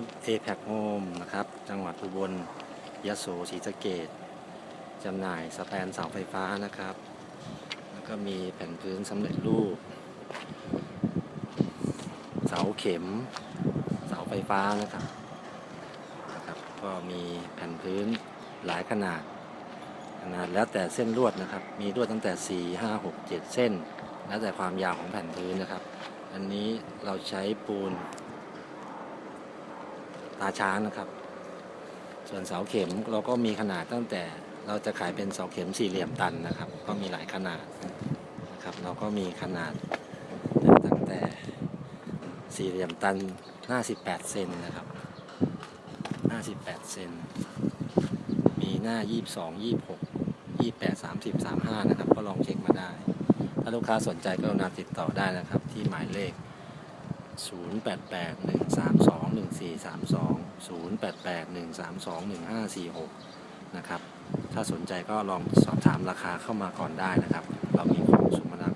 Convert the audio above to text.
a p a c Home นะครับ จังหวัดอุบลยโสศรีสะเกดจำหน่ายสแตนเสาไฟฟ้านะครับ แล้วก็มีแผ่นพื้นสำเร็จรูป เสาเข็ม เสาไฟฟ้านะครับนะครับ ก็มีแผ่นพื้นหลายขนาด ขนาดแล้วแต่เส้นลวดนะครับ มีลวดตั้งแต่ 4 5 6 7 เส้น แล้วแต่ความยาวของแผ่นพื้นนะครับ อันนี้เราใช้ปูน ตาช้างนะครับ ส่วนเสาเข็มเราก็มีขนาดตั้งแต่เราจะขายเป็นเสาเข็มสี่เหลี่ยมตันนะครับ ก็มีหลายขนาดนะครับ เราก็มีขนาดตั้งแต่สี่เหลี่ยมตัน 58 เซนนะครับ 58 เซน มีหน้า 22 26 28 30 35 นะครับ ก็ลองเช็คมาได้ ถ้าลูกค้าสนใจก็กรุณาติดต่อได้นะครับ ที่หมายเลข 32 0881321546 นะครับ ถ้าสนใจก็ลองสอบถามราคาเข้ามาก่อนได้นะครับ เรามีของสุมนา